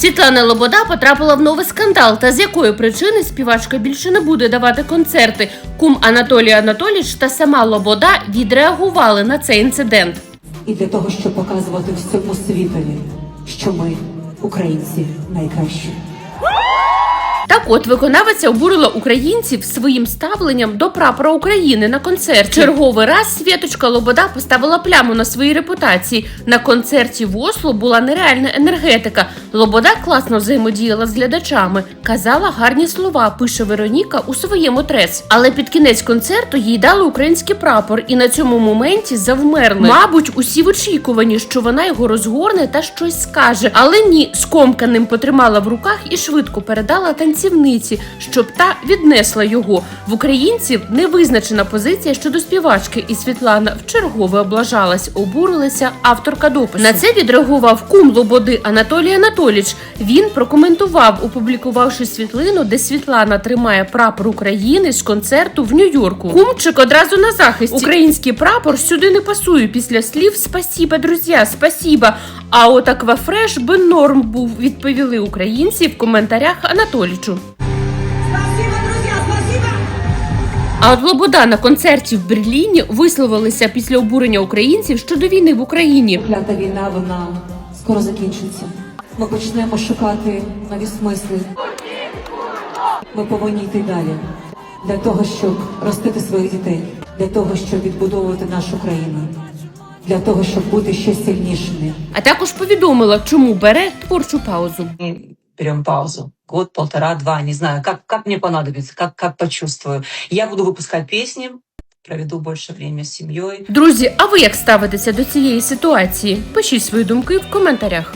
Світлана Лобода потрапила в новий скандал. Та з якої причини співачка більше не буде давати концерти? Кум Анатолій Анатолійович та сама Лобода відреагували на цей інцидент. і для того, щоб показувати всьому світові, що ми, українці, найкращі. Так от виконавиця обурила українців своїм ставленням до прапора України на концерті. Черговий раз Світочка Лобода поставила пляму на своїй репутації. На концерті в Осло була нереальна енергетика. Лобода класно взаємодіяла з глядачами, казала гарні слова. Пише Вероніка у своєму трес. Але під кінець концерту їй дали український прапор, і на цьому моменті завмерли. Мабуть, усі в очікуванні, що вона його розгорне та щось скаже. Але ні, скомканим потримала в руках і швидко передала танцівниці, щоб та віднесла його. В українців невизначена позиція щодо співачки, і Світлана вчергове облажалась, обурилася авторка допису. На це відреагував кум Лободи Анатолій Анатоліч. Він прокоментував, опублікувавши світлину, де Світлана тримає прапор України з концерту в Нью-Йорку. Кумчик одразу на захисті. Український прапор сюди не пасує після слів Спасіба, друзі, спасіба. А от аквафреш би норм був, відповіли українці в коментарях Анатолічу. А от Лобода на концерті в Берліні висловилися після обурення українців щодо війни в Україні. Клята війна, вона скоро закінчиться. Ми почнемо шукати нові смисли. Ми повинні йти далі для того, щоб ростити своїх дітей, для того, щоб відбудовувати нашу країну, для того, щоб бути ще сильнішими. А також повідомила, чому бере творчу паузу. берем паузу. Год, полтора, два, не знаю, как, как мне понадобится, как, как почувствую. Я буду выпускать песни, проведу больше время с семьей. Друзі, а ви як ставитеся до цієї ситуації? Пишіть свої думки в коментарях.